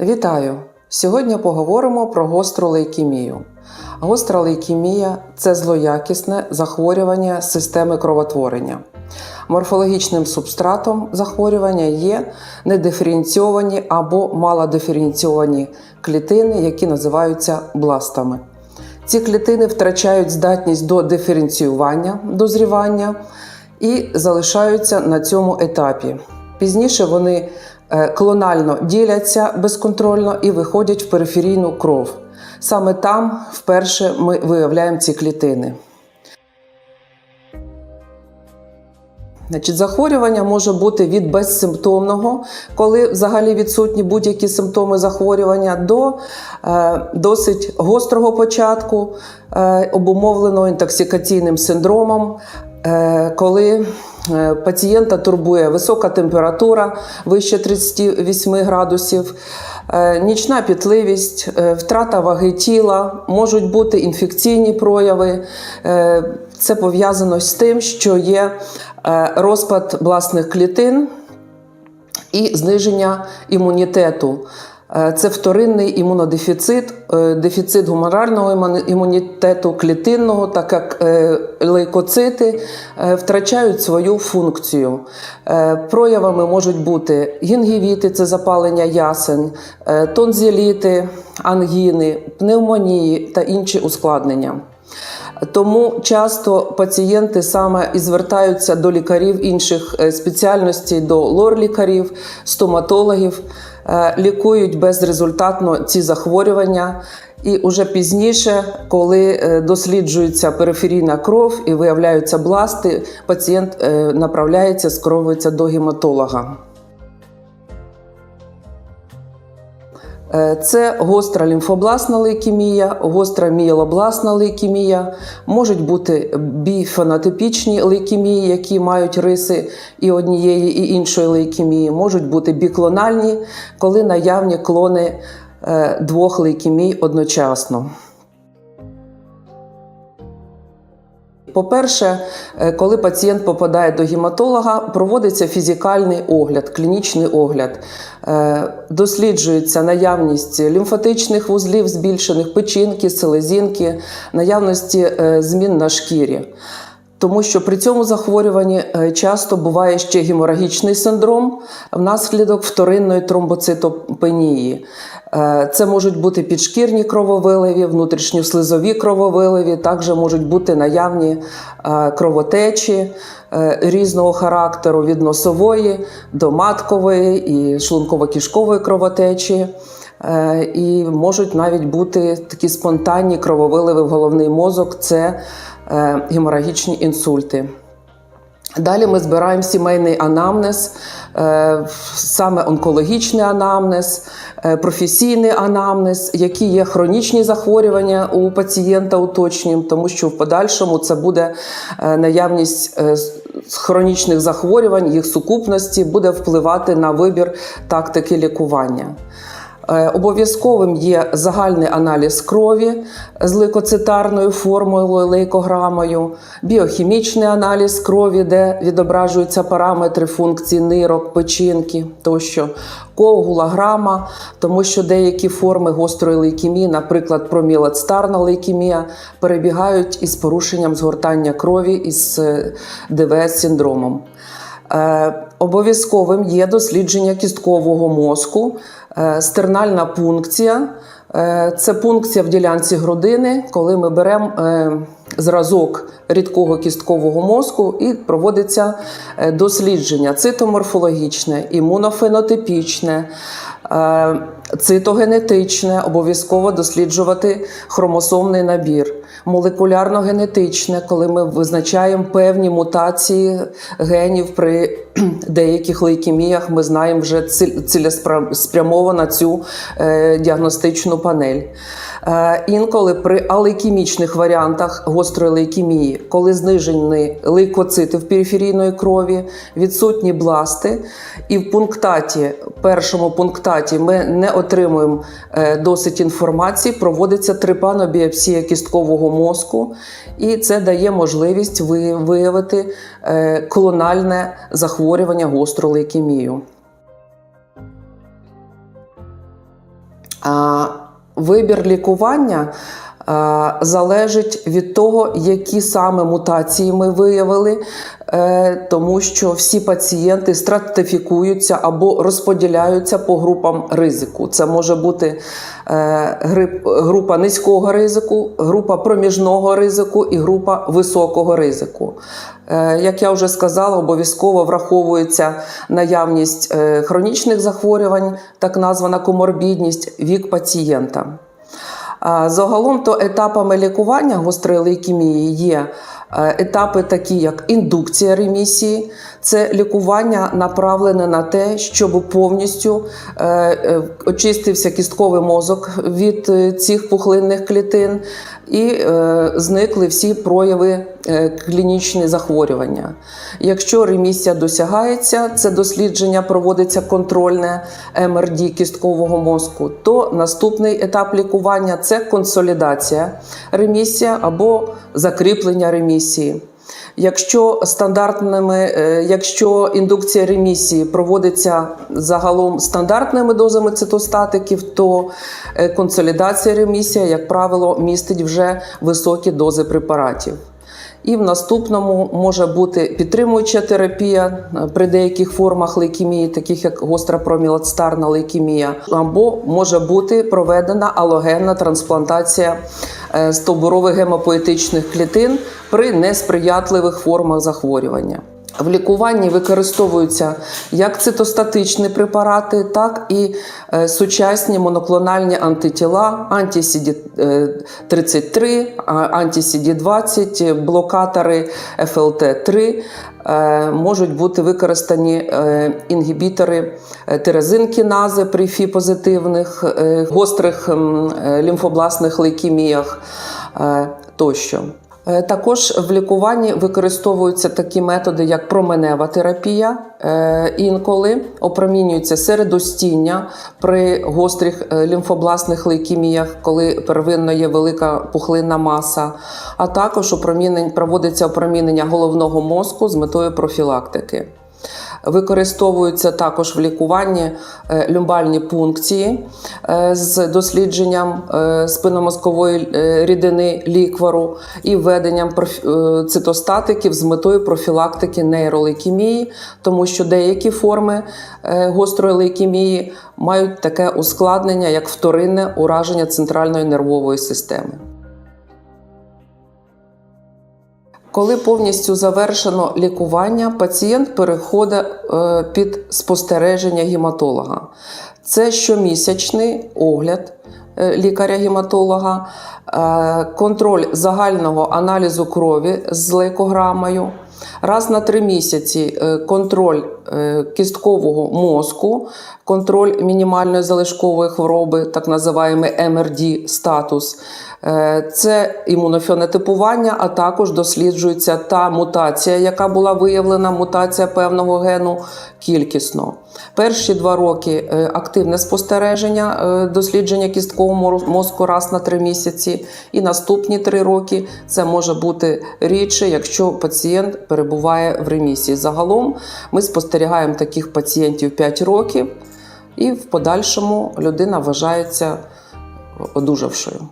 Вітаю! Сьогодні поговоримо про гостру лейкемію. Гостра лейкемія це злоякісне захворювання системи кровотворення. Морфологічним субстратом захворювання є недиференційовані або малодиференційовані клітини, які називаються бластами. Ці клітини втрачають здатність до диференціювання, дозрівання і залишаються на цьому етапі. Пізніше вони клонально діляться безконтрольно і виходять в периферійну кров. Саме там вперше ми виявляємо ці клітини. Значить, захворювання може бути від безсимптомного, коли взагалі відсутні будь-які симптоми захворювання, до е, досить гострого початку, е, обумовленого інтоксикаційним синдромом, е, коли е, пацієнта турбує висока температура вище 38 градусів, е, нічна пітливість, е, втрата ваги тіла, можуть бути інфекційні прояви. Е, Це пов'язано з тим, що є е, розпад власних клітин і зниження імунітету. Е, Це вторинний імунодефіцит, е, дефіцит гуморального імунітету клітинного, так як е, лейкоцити втрачають свою функцію. Проявами можуть бути гінгівіти, це запалення ясен, тонзіліти, ангіни, пневмонії та інші ускладнення. Тому часто пацієнти саме і звертаються до лікарів інших е, спеціальностей, до лор-лікарів, стоматологів, е, лікують безрезультатно ці захворювання. І уже пізніше, коли е, досліджується периферійна кров і виявляються бласти, пацієнт направляється, скеровується до гематолога. Це гостра лімфобласна лейкемія, гостра мієлобласна лейкемія, можуть бути біфенотипічні лейкемії, які мають риси і однієї, і іншої лейкемії, можуть бути біклональні, коли наявні клони е, двох лейкемій одночасно. По-перше, е, коли пацієнт попадає до гематолога, проводиться фізикальний огляд, клінічний огляд. Е, Досліджується наявність лімфатичних вузлів, збільшених печінки, селезінки, наявності е, змін на шкірі. Тому що при цьому захворюванні е, часто буває ще геморагічний синдром внаслідок вторинної тромбоцитопенії. Е, Це можуть бути підшкірні крововиливи, внутрішньослизові крововиливи, також можуть бути наявні е, кровотечі різного характеру від носової до маткової і шлунково-кишкової кровотечі. І можуть навіть бути такі спонтанні крововиливи в головний мозок це геморагічні інсульти. Далі ми збираємо сімейний анамнез, е, саме онкологічний анамнез, е, професійний анамнез, які є хронічні захворювання у пацієнта уточнюємо, тому що в подальшому це буде е, наявність е, хронічних захворювань, їх сукупності буде впливати на вибір тактики лікування. Е, Обов'язковим є загальний аналіз крові з лейкоцитарною формулою, лейкограмою, біохімічний аналіз крові, де відображуються параметри функції нирок, печінки тощо, коагулаграма, тому що деякі форми гострої лейкемії, наприклад, промілацтарна лейкемія, перебігають із порушенням згортання крові із е, ДВС-синдромом. Е, Обов'язковим є дослідження кісткового мозку, стернальна пункція. Е, Це пункція в ділянці грудини, коли ми беремо е, зразок рідкого кісткового мозку і проводиться е, дослідження цитоморфологічне, імунофенотипічне, е, цитогенетичне, обов'язково досліджувати хромосомний набір, молекулярно-генетичне, коли ми визначаємо певні мутації генів при деяких лейкеміях, ми знаємо вже цілеспрямовано цю е, діагностичну панель. Е, Інколи при алейкемічних варіантах гострої лейкемії, коли знижені лейкоцити в периферійної крові, відсутні бласти, і в пунктаті, першому пунктаті, ми не отримуємо е, досить інформації, проводиться трипанобіопсія кісткового мозку, і це дає можливість виявити е, клональне захворювання гостру лейкемію. Вибір лікування залежить від того, які саме мутації ми виявили, е, тому що всі пацієнти стратифікуються або розподіляються по групам ризику. Це може бути е, група низького ризику, група проміжного ризику і група високого ризику. Е, Як я вже сказала, обов'язково враховується наявність е, хронічних захворювань, так названа коморбідність, вік пацієнта. Загалом то етапами лікування гострої лейкемії є етапи, такі як індукція ремісії, це лікування направлене на те, щоб повністю е, е, очистився кістковий мозок від е, цих пухлинних клітин і е, зникли всі прояви е, клінічні захворювання. Якщо ремісія досягається, це дослідження проводиться контрольне МРД кісткового мозку, то наступний етап лікування це консолідація ремісія або закріплення ремісії. Якщо стандартними, е, якщо індукція ремісії проводиться загалом стандартними дозами цитостатиків, то е, консолідація ремісія, як правило, містить вже високі дози препаратів. І в наступному може бути підтримуюча терапія е, при деяких формах лейкемії, таких як гостра промілацтарна лейкемія, або може бути проведена алогенна трансплантація е, стовбурових гемопоетичних клітин при несприятливих формах захворювання. В лікуванні використовуються як цитостатичні препарати, так і е, сучасні моноклональні антитіла, анті-CD33, анті-CD20, блокатори FLT3. Е, Можуть бути використані е, інгібітори тирезинкінази при фі-позитивних, гострих м, лімфобластних лейкеміях тощо. Е, Також в лікуванні використовуються такі методи, як променева терапія. Е, Інколи опромінюється середостіння при гострих лімфобласних лімфобластних лейкеміях, коли первинно є велика пухлинна маса, а також опромінень- проводиться опромінення головного мозку з метою профілактики. Використовуються також в лікуванні е, люмбальні пункції е, з дослідженням е, спинномозкової е, рідини ліквару і введенням цитостатиків з метою профілактики нейролейкемії, тому що деякі форми гострої лейкемії мають таке ускладнення, як вторинне ураження центральної нервової системи. Коли повністю завершено лікування, пацієнт переходить е, під спостереження гематолога. Це щомісячний огляд е, лікаря-гематолога, е, контроль загального аналізу крові з лейкограмою. Раз на три місяці контроль кісткового мозку, контроль мінімальної залишкової хвороби, так називаємо МРД статус. Е, Це імунофенотипування, а також досліджується та мутація, яка була виявлена, мутація певного гену кількісно. Перші два роки е, активне спостереження, е, дослідження кісткового мозку раз на три місяці, і наступні три роки це може бути рідше, якщо пацієнт перебуває в ремісії. Загалом ми спостерігаємо таких пацієнтів 5 років, і в подальшому людина вважається одужавшою.